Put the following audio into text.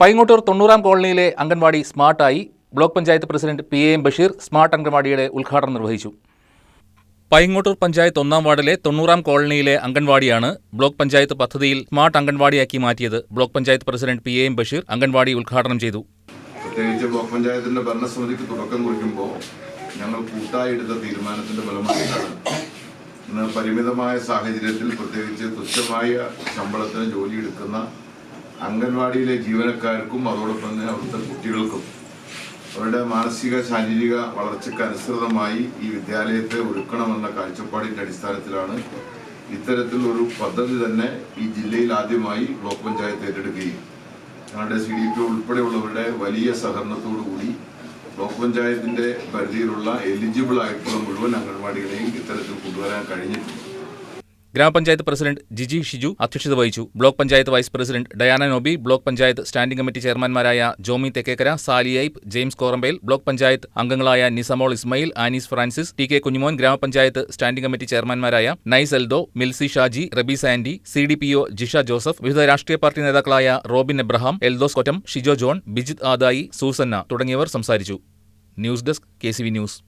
പൈങ്ങോട്ടൂർ തൊണ്ണൂറാം കോളനിയിലെ anganwadi സ്മാർട്ടായി block panchayat president P A M Basheer smart അംഗൻവാടിയുടെ ഉദ്ഘാടനം നിർവഹിച്ചു. പൈങ്ങോട്ടൂർ പഞ്ചായത്ത് ഒന്നാം വാർഡിലെ തൊണ്ണൂറാം കോളനിയിലെ അംഗൻവാടിയാണ് ബ്ലോക്ക് പഞ്ചായത്ത് പദ്ധതിയിൽ സ്മാർട്ട് അംഗൻവാടിയാക്കി മാറ്റിയത്. Block panchayat president P A M Basheer anganwadi ഉദ്ഘാടനം ചെയ്തു. പ്രത്യേകിച്ച് ബ്ലോക്ക് പഞ്ചായത്തിന്റെ ഭരണസമിതിക്ക് തുടക്കം കുറിക്കുമ്പോൾ ഞങ്ങൾ കൂട്ടായി എടുത്ത തീരുമാനത്തിന്റെ ഫലമായിട്ടാണ്. ഇന്ന് പരിമിതമായ സാഹചര്യത്തിൽ പ്രത്യേകിച്ച് തുച്ഛമായ ശമ്പളത്തിന് ജോലിയെടുക്കുന്ന അംഗൻവാടിയിലെ ജീവനക്കാർക്കും അതോടൊപ്പം തന്നെ അവിടുത്തെ കുട്ടികൾക്കും അവരുടെ മാനസിക ശാരീരിക വളർച്ചയ്ക്ക് അനുസൃതമായി ഈ വിദ്യാലയത്തെ ഒരുക്കണമെന്ന കാഴ്ചപ്പാടിന്റെ അടിസ്ഥാനത്തിലാണ് ഇത്തരത്തിൽ ഒരു പദ്ധതി തന്നെ ഈ ജില്ലയിൽ ആദ്യമായി ബ്ലോക്ക് പഞ്ചായത്ത് ഏറ്റെടുക്കുകയും ഞങ്ങളുടെ സി ഡി പി ഉൾപ്പെടെയുള്ളവരുടെ വലിയ സഹകരണത്തോടു കൂടി ബ്ലോക്ക് പഞ്ചായത്തിന്റെ പരിധിയിലുള്ള എലിജിബിൾ ആയിട്ടുള്ള മുഴുവൻ അംഗൻവാടികളെയും ഇത്തരത്തിൽ കൊണ്ടുവരാൻ കഴിഞ്ഞിട്ടുണ്ട്. ഗ്രാമപഞ്ചായത്ത് പ്രസിഡന്റ് ജിജി ഷിജു അധ്യക്ഷത വഹിച്ചു. Block panchayat vice president Diana Noby block panchayat standing committee ചെയർമാൻമാരായ Jomy Thekkekara Sally Aipe James Korambel block panchayat അംഗങ്ങളായ Nisamol Ismail Anees Francis T K Kunjumon ഗ്രാമപഞ്ചായത്ത് standing committee ചെയർമാൻമാരായ Nice Eldho Milsy Shaji Rabi Sandy C D P O Jisha Joseph വിവിധ രാഷ്ട്രീയ party നേതാക്കളായ Robin Abraham Eldhose Kottam Shijo John Bijith Adayi Susanna തുടങ്ങിയവർ സംസാരിച്ചു. News desk K news.